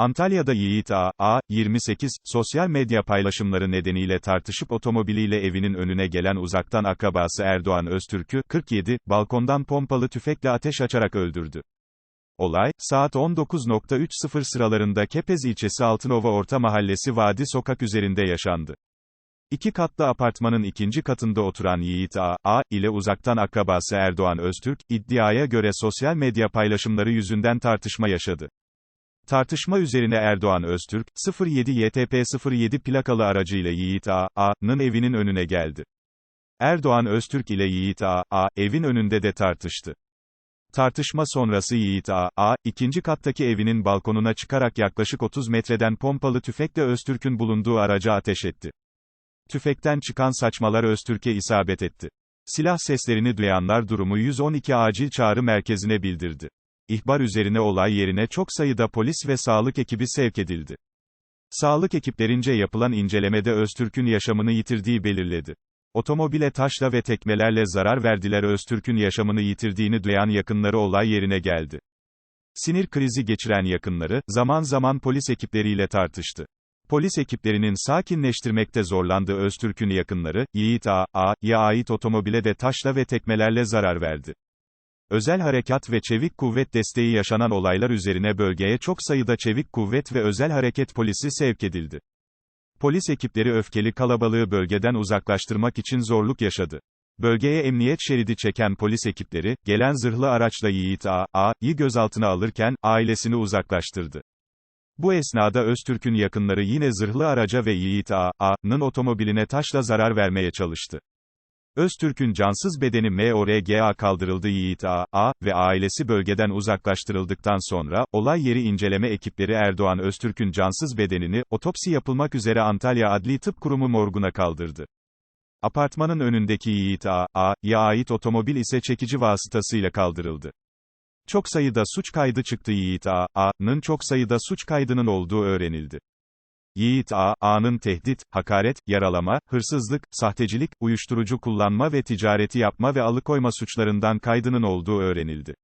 Antalya'da Yiğit A. A. 28, sosyal medya paylaşımları nedeniyle tartışıp otomobiliyle evinin önüne gelen uzaktan akrabası Erdoğan Öztürk'ü, 47, balkondan pompalı tüfekle ateş açarak öldürdü. Olay, saat 19.30 sıralarında Kepez ilçesi Altınova Orta Mahallesi Vadi Sokak üzerinde yaşandı. İki katlı apartmanın ikinci katında oturan Yiğit A. A. ile uzaktan akrabası Erdoğan Öztürk, iddiaya göre sosyal medya paylaşımları yüzünden tartışma yaşadı. Tartışma üzerine Erdoğan Öztürk, 07 YTP 07 plakalı aracıyla Yiğit A. A.'nın evinin önüne geldi. Erdoğan Öztürk ile Yiğit A. A. evin önünde de tartıştı. Tartışma sonrası Yiğit A. A. ikinci kattaki evinin balkonuna çıkarak yaklaşık 30 metreden pompalı tüfekle Öztürk'ün bulunduğu araca ateş etti. Tüfekten çıkan saçmalar Öztürk'e isabet etti. Silah seslerini duyanlar durumu 112 acil çağrı merkezine bildirdi. İhbar üzerine olay yerine çok sayıda polis ve sağlık ekibi sevk edildi. Sağlık ekiplerince yapılan incelemede Öztürk'ün yaşamını yitirdiği belirledi. Otomobile taşla ve tekmelerle zarar verdiler Öztürk'ün yaşamını yitirdiğini duyan yakınları olay yerine geldi. Sinir krizi geçiren yakınları, zaman zaman polis ekipleriyle tartıştı. Polis ekiplerinin sakinleştirmekte zorlandığı Öztürk'ün yakınları, Yiğit A. A.'ya ait otomobile de taşla ve tekmelerle zarar verdi. Özel harekat ve çevik kuvvet desteği yaşanan olaylar üzerine bölgeye çok sayıda çevik kuvvet ve özel hareket polisi sevk edildi. Polis ekipleri öfkeli kalabalığı bölgeden uzaklaştırmak için zorluk yaşadı. Bölgeye emniyet şeridi çeken polis ekipleri, gelen zırhlı araçla Yiğit A. A.'yı gözaltına alırken, ailesini uzaklaştırdı. Bu esnada Öztürk'ün yakınları yine zırhlı araca ve Yiğit A. A.'nın otomobiline taşla zarar vermeye çalıştı. Öztürk'ün cansız bedeni MORGA kaldırıldı Yiğit A. A. ve ailesi bölgeden uzaklaştırıldıktan sonra, olay yeri inceleme ekipleri Erdoğan Öztürk'ün cansız bedenini, otopsi yapılmak üzere Antalya Adli Tıp Kurumu morguna kaldırdı. Apartmanın önündeki Yiğit A. A.'ya ait otomobil ise çekici vasıtasıyla kaldırıldı. Çok sayıda suç kaydı çıktı Yiğit A. A.'nın çok sayıda suç kaydının olduğu öğrenildi. Yiğit A. A.'nın tehdit, hakaret, yaralama, hırsızlık, sahtecilik, uyuşturucu kullanma ve ticareti yapma ve alıkoyma suçlarından kaydının olduğu öğrenildi.